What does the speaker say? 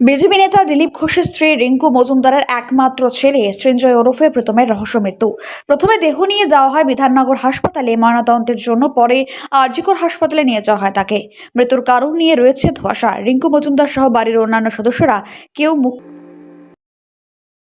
BJP নেতা দিলীপ ঘোষের স্ত্রী রিঙ্কু মজুমদারের একমাত্র ছেলে সৃঞ্জয় ওরফে প্রথমে রহস্য মৃত্যু। প্রথমে দেহ নিয়ে যাওয়া হয় বিধাননগর হাসপাতালে, ময়নাতদন্তের জন্য পরে আরজিকর হাসপাতালে নিয়ে যাওয়া হয় তাকে। মৃত্যুর কারণ নিয়ে রয়েছে ধোয়াশা। রিঙ্কু মজুমদার সহ বাড়ির অন্যান্য সদস্যরা কেউ মুখ